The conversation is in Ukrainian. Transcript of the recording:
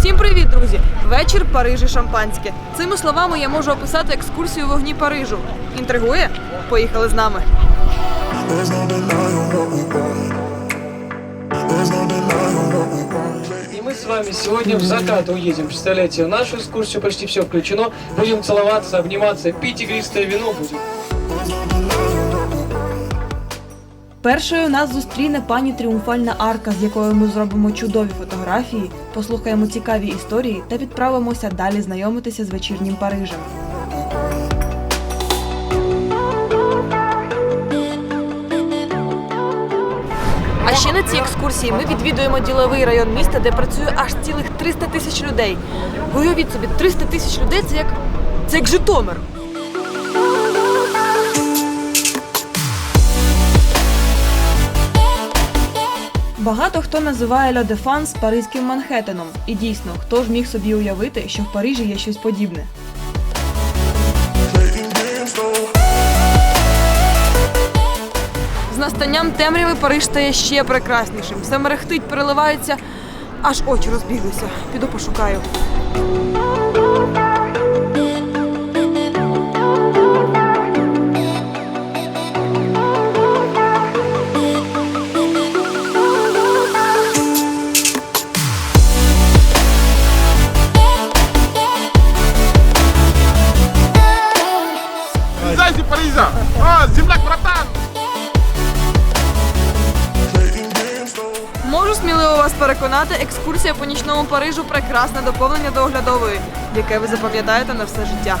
Всім привіт, друзі! Вечір Парижі шампанське. Цими словами я можу описати екскурсію вогні Парижу. Інтригує? Поїхали з нами. И мы с вами сегодня в закат уедем. Представляете, в нашу экскурсию почти все включено. Будем целоваться, обниматься, пить игристое вино будем. Першою нас зустріне пані Тріумфальна арка, з якою ми зробимо чудові фотографії, послухаємо цікаві історії та відправимося далі знайомитися з вечірнім Парижем. А ще на цій екскурсії ми відвідуємо діловий район міста, де працює аж цілих 300 тисяч людей. Уявіть собі, 300 тисяч людей це як це як Житомир. Багато хто називає Льо де Фанс паризьким Манхеттеном. І дійсно, хто ж міг собі уявити, що в Парижі є щось подібне. З настанням темряви Париж стає ще прекраснішим. Все мерехтить, переливається, аж очі розбіглися. Піду пошукаю. Братан! Playing games though. Можу сміливо вас переконати, екскурсія по нічному Парижу прекрасне доповнення до оглядової, яке ви запам'ятаєте на все життя.